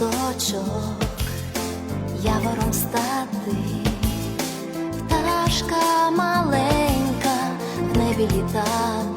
листочок, явором стати, пташка маленька в небі літати,